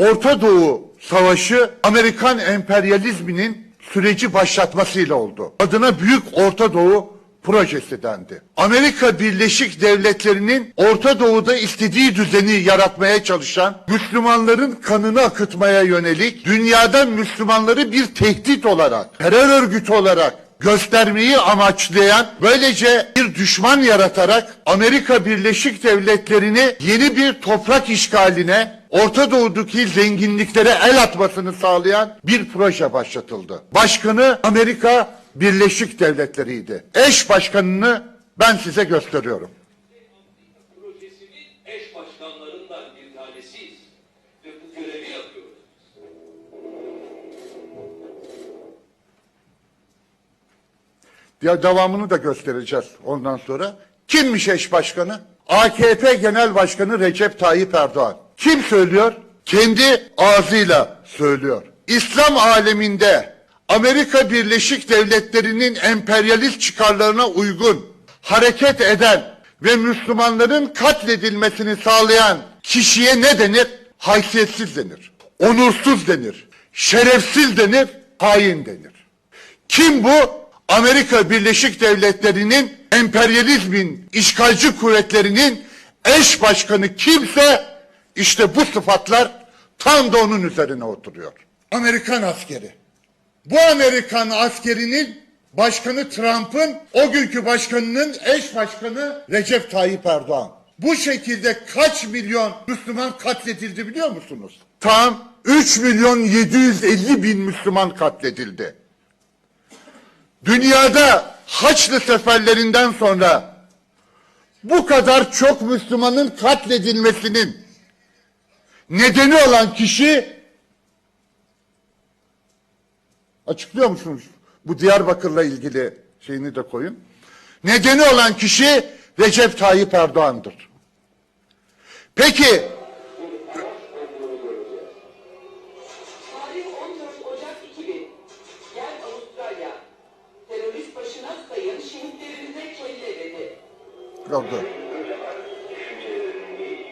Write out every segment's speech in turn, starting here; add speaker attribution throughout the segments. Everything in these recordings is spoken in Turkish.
Speaker 1: Orta Doğu Savaşı Amerikan emperyalizminin süreci başlatmasıyla oldu. Adına Büyük Orta Doğu projesi dendi. Amerika Birleşik Devletleri'nin Orta Doğu'da istediği düzeni yaratmaya çalışan, Müslümanların kanını akıtmaya yönelik, dünyada Müslümanları bir tehdit olarak, terör örgütü olarak göstermeyi amaçlayan, böylece bir düşman yaratarak Amerika Birleşik Devletleri'ni yeni bir toprak işgaline, Orta Doğu'daki zenginliklere el atmasını sağlayan bir proje başlatıldı. Başkanı Amerika Birleşik Devletleri'ydi. Eş başkanını ben size gösteriyorum. Ya devamını da göstereceğiz ondan sonra. Kimmiş eş başkanı? AKP Genel Başkanı Recep Tayyip Erdoğan. Kim söylüyor? Kendi ağzıyla söylüyor. İslam aleminde Amerika Birleşik Devletleri'nin emperyalist çıkarlarına uygun hareket eden ve Müslümanların katledilmesini sağlayan kişiye ne denir? Haysiyetsiz denir. Onursuz denir. Şerefsiz denir. Hain denir. Kim bu? Amerika Birleşik Devletleri'nin emperyalizmin işgalci kuvvetlerinin eş başkanı kimse işte bu sıfatlar tam da onun üzerine oturuyor. Amerikan askeri. Bu Amerikan askerinin başkanı Trump'ın o günkü başkanının eş başkanı Recep Tayyip Erdoğan. Bu şekilde kaç milyon Müslüman katledildi biliyor musunuz? Tam 3 milyon 750 bin Müslüman katledildi. Dünyada Haçlı seferlerinden sonra bu kadar çok Müslümanın katledilmesinin nedeni olan kişi açıklıyor musunuz? Bu Diyarbakır'la ilgili şeyini de koyun. Nedeni olan kişi Recep Tayyip Erdoğan'dır. Peki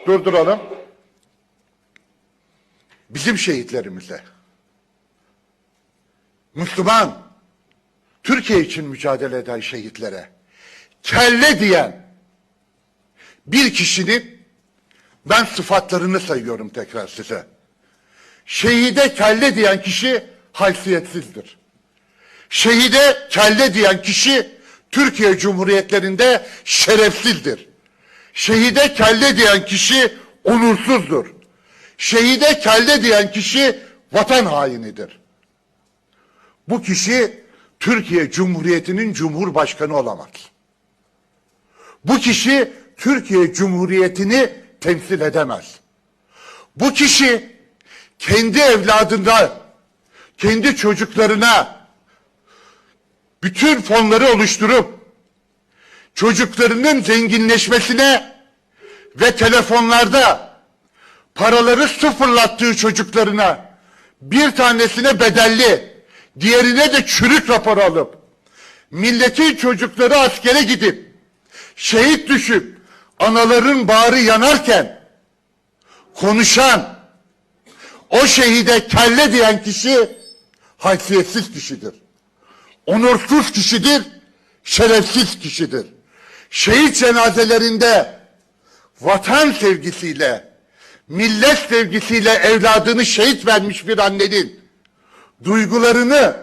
Speaker 1: Durduralım. Bizim şehitlerimize. Müslüman, Türkiye için mücadele eden şehitlere kelle diyen bir kişinin ben sıfatlarını sayıyorum tekrar size. Şehide kelle diyen kişi haysiyetsizdir. Şehide kelle diyen kişi Türkiye Cumhuriyetlerinde şerefsizdir. Şehide kelle diyen kişi onursuzdur. Şehide kelle diyen kişi vatan hainidir. Bu kişi Türkiye Cumhuriyeti'nin Cumhurbaşkanı olamaz. Bu kişi Türkiye Cumhuriyeti'ni temsil edemez. Bu kişi kendi evladında, kendi çocuklarına bütün fonları oluşturup çocuklarının zenginleşmesine ve telefonlarda paraları sıfırlattığı çocuklarına bir tanesine bedelli, diğerine de çürük raporu alıp milletin çocukları askere gidip şehit düşüp anaların bağrı yanarken konuşan o şehide kelle diyen kişi haysiyetsiz kişidir. Onursuz kişidir, şerefsiz kişidir. Şehit cenazelerinde vatan sevgisiyle, millet sevgisiyle evladını şehit vermiş bir annenin duygularını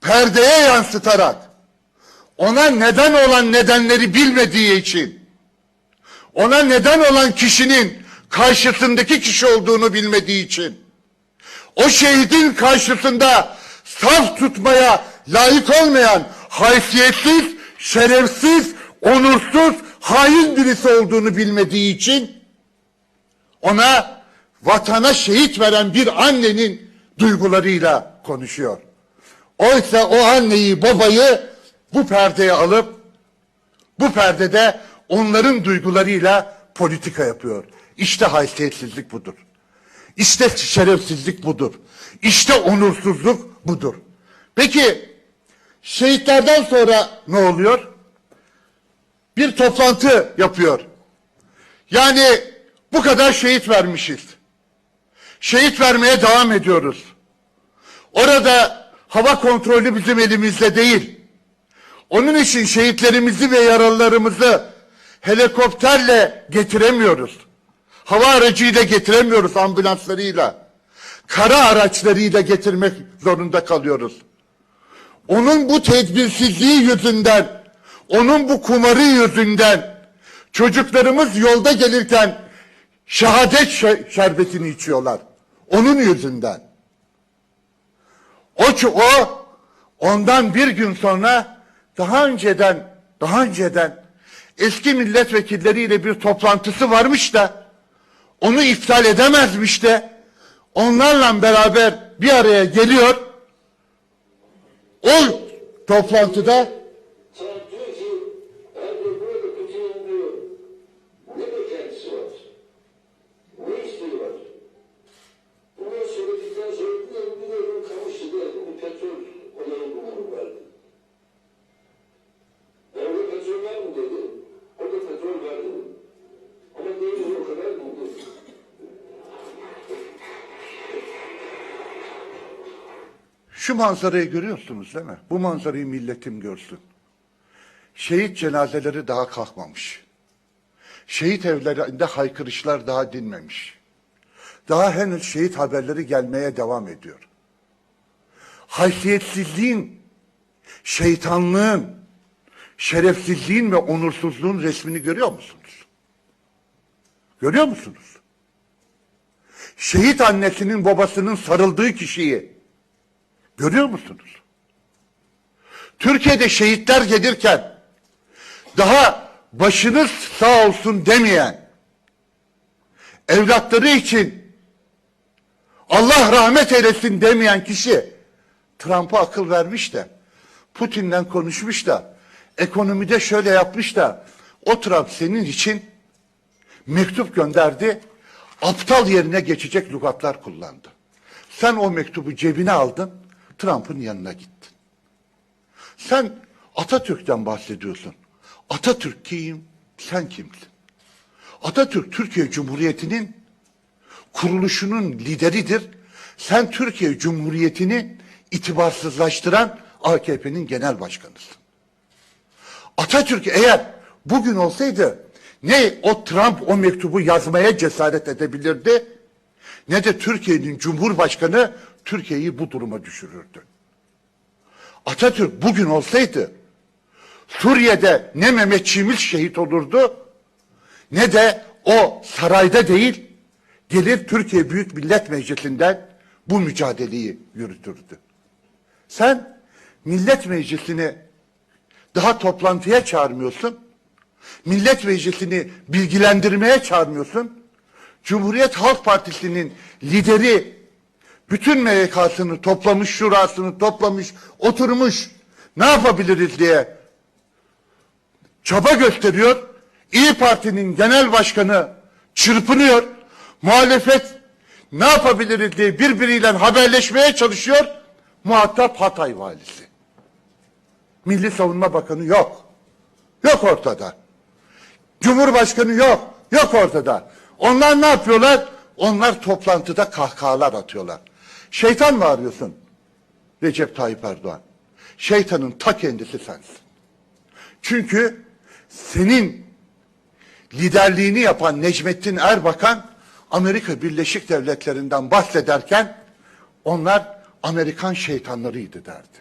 Speaker 1: perdeye yansıtarak ona neden olan nedenleri bilmediği için ona neden olan kişinin karşısındaki kişi olduğunu bilmediği için o şehidin karşısında saf tutmaya layık olmayan haysiyetsiz, şerefsiz, onursuz, hain birisi olduğunu bilmediği için ona vatana şehit veren bir annenin duygularıyla konuşuyor. Oysa o anneyi babayı bu perdeye alıp bu perdede onların duygularıyla politika yapıyor. İşte haysiyetsizlik budur. İşte şerefsizlik budur. İşte onursuzluk budur. Peki şehitlerden sonra ne oluyor? Bir toplantı yapıyor. Yani bu kadar şehit vermişiz. Şehit vermeye devam ediyoruz. Orada hava kontrolü bizim elimizde değil. Onun için şehitlerimizi ve yaralılarımızı helikopterle getiremiyoruz. Hava aracıyla getiremiyoruz ambulanslarıyla. Kara araçlarıyla getirmek zorunda kalıyoruz. Onun bu tedbirsizliği yüzünden, onun bu kumarı yüzünden çocuklarımız yolda gelirken şehadet şe- şerbetini içiyorlar. Onun yüzünden. O, o ondan bir gün sonra daha önceden daha önceden eski milletvekilleriyle bir toplantısı varmış da onu iptal edemezmiş de onlarla beraber bir araya geliyor. O toplantıda Şu manzarayı görüyorsunuz değil mi? Bu manzarayı milletim görsün. Şehit cenazeleri daha kalkmamış. Şehit evlerinde haykırışlar daha dinmemiş. Daha henüz şehit haberleri gelmeye devam ediyor. Haysiyetsizliğin, şeytanlığın, şerefsizliğin ve onursuzluğun resmini görüyor musunuz? Görüyor musunuz? Şehit annesinin babasının sarıldığı kişiyi Görüyor musunuz? Türkiye'de şehitler gelirken daha başınız sağ olsun demeyen evlatları için Allah rahmet eylesin demeyen kişi Trump'a akıl vermiş de Putin'le konuşmuş da ekonomide şöyle yapmış da o Trump senin için mektup gönderdi aptal yerine geçecek lügatlar kullandı. Sen o mektubu cebine aldın, Trump'ın yanına gittin. Sen Atatürk'ten bahsediyorsun. Atatürk kim? Sen kimsin? Atatürk Türkiye Cumhuriyeti'nin kuruluşunun lideridir. Sen Türkiye Cumhuriyeti'ni itibarsızlaştıran AKP'nin genel başkanısın. Atatürk eğer bugün olsaydı ne o Trump o mektubu yazmaya cesaret edebilirdi ne de Türkiye'nin Cumhurbaşkanı Türkiye'yi bu duruma düşürürdü. Atatürk bugün olsaydı Suriye'de ne Mehmet Çimil şehit olurdu ne de o sarayda değil gelir Türkiye Büyük Millet Meclisi'nden bu mücadeleyi yürütürdü. Sen Millet Meclisi'ni daha toplantıya çağırmıyorsun. Millet Meclisi'ni bilgilendirmeye çağırmıyorsun. Cumhuriyet Halk Partisi'nin lideri bütün MYK'sını toplamış, şurasını toplamış, oturmuş. Ne yapabiliriz diye çaba gösteriyor. İyi Parti'nin genel başkanı çırpınıyor. Muhalefet ne yapabiliriz diye birbiriyle haberleşmeye çalışıyor. Muhatap Hatay valisi. Milli Savunma Bakanı yok. Yok ortada. Cumhurbaşkanı yok. Yok ortada. Onlar ne yapıyorlar? Onlar toplantıda kahkahalar atıyorlar. Şeytan mı arıyorsun? Recep Tayyip Erdoğan. Şeytanın ta kendisi sensin. Çünkü senin liderliğini yapan Necmettin Erbakan Amerika Birleşik Devletleri'nden bahsederken onlar Amerikan şeytanlarıydı derdi.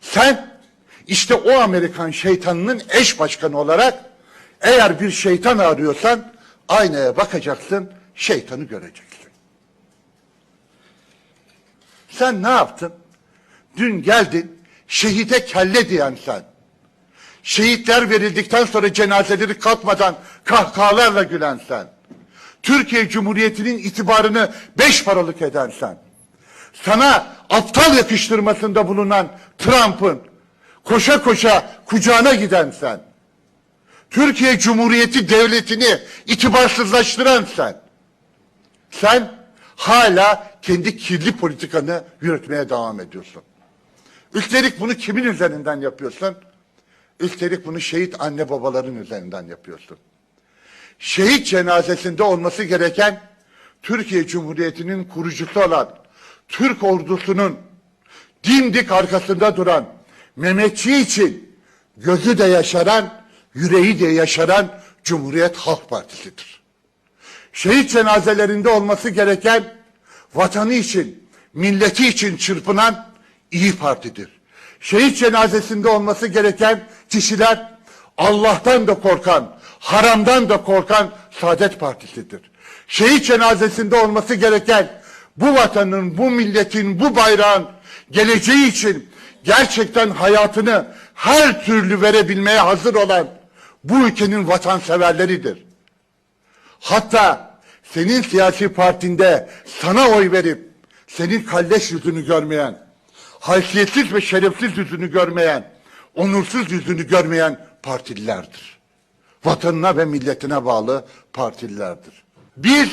Speaker 1: Sen işte o Amerikan şeytanının eş başkanı olarak eğer bir şeytan arıyorsan aynaya bakacaksın, şeytanı göreceksin. Sen ne yaptın? Dün geldin, şehite kelle diyen sen. Şehitler verildikten sonra cenazeleri kalkmadan kahkahalarla gülen sen. Türkiye Cumhuriyeti'nin itibarını beş paralık eden sen. Sana aptal yakıştırmasında bulunan Trump'ın koşa koşa kucağına giden sen. Türkiye Cumhuriyeti devletini itibarsızlaştıran sen. Sen hala kendi kirli politikanı yürütmeye devam ediyorsun. Üstelik bunu kimin üzerinden yapıyorsun? Üstelik bunu şehit anne babaların üzerinden yapıyorsun. Şehit cenazesinde olması gereken Türkiye Cumhuriyeti'nin kurucusu olan Türk ordusunun dimdik arkasında duran Mehmetçi için gözü de yaşaran, yüreği de yaşaran Cumhuriyet Halk Partisi'dir. Şehit cenazelerinde olması gereken vatanı için, milleti için çırpınan İyi Parti'dir. Şehit cenazesinde olması gereken kişiler Allah'tan da korkan, haramdan da korkan Saadet Partisi'dir. Şehit cenazesinde olması gereken bu vatanın, bu milletin, bu bayrağın geleceği için gerçekten hayatını her türlü verebilmeye hazır olan bu ülkenin vatanseverleridir. Hatta senin siyasi partinde sana oy verip senin kalleş yüzünü görmeyen, haysiyetsiz ve şerefsiz yüzünü görmeyen, onursuz yüzünü görmeyen partililerdir. Vatanına ve milletine bağlı partililerdir. Biz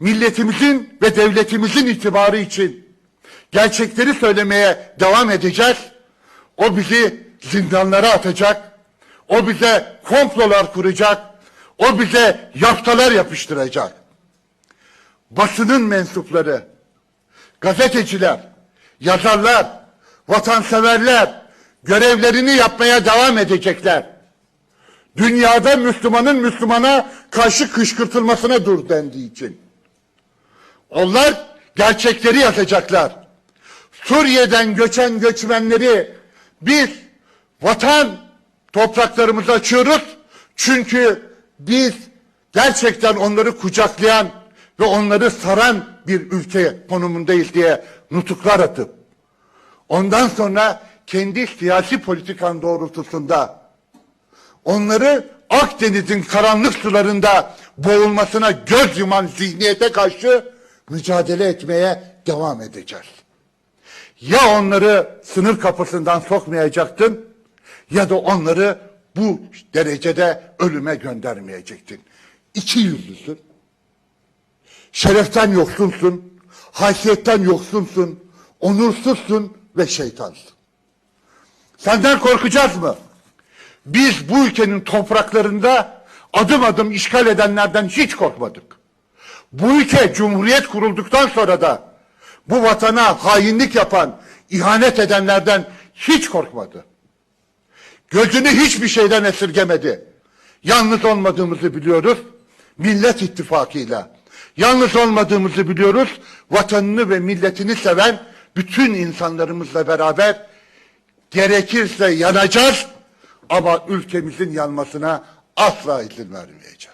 Speaker 1: milletimizin ve devletimizin itibarı için gerçekleri söylemeye devam edeceğiz. O bizi zindanlara atacak. O bize komplolar kuracak. O bize yaftalar yapıştıracak. Basının mensupları, gazeteciler, yazarlar, vatanseverler görevlerini yapmaya devam edecekler. Dünyada Müslümanın Müslümana karşı kışkırtılmasına dur dendiği için. Onlar gerçekleri yazacaklar. Suriye'den göçen göçmenleri biz vatan topraklarımızı açıyoruz. Çünkü biz gerçekten onları kucaklayan ve onları saran bir ülke konumundayız diye nutuklar atıp ondan sonra kendi siyasi politikan doğrultusunda onları Akdeniz'in karanlık sularında boğulmasına göz yuman zihniyete karşı mücadele etmeye devam edeceğiz. Ya onları sınır kapısından sokmayacaktın ya da onları bu derecede ölüme göndermeyecektin. İki yüzlüsün. Şereften yoksunsun, haysiyetten yoksunsun, onursuzsun ve şeytansın. Senden korkacağız mı? Biz bu ülkenin topraklarında adım adım işgal edenlerden hiç korkmadık. Bu ülke cumhuriyet kurulduktan sonra da bu vatana hainlik yapan, ihanet edenlerden hiç korkmadı. Gözünü hiçbir şeyden esirgemedi. Yalnız olmadığımızı biliyoruz. Millet ittifakıyla. Yalnız olmadığımızı biliyoruz. Vatanını ve milletini seven bütün insanlarımızla beraber gerekirse yanacağız ama ülkemizin yanmasına asla izin vermeyeceğiz.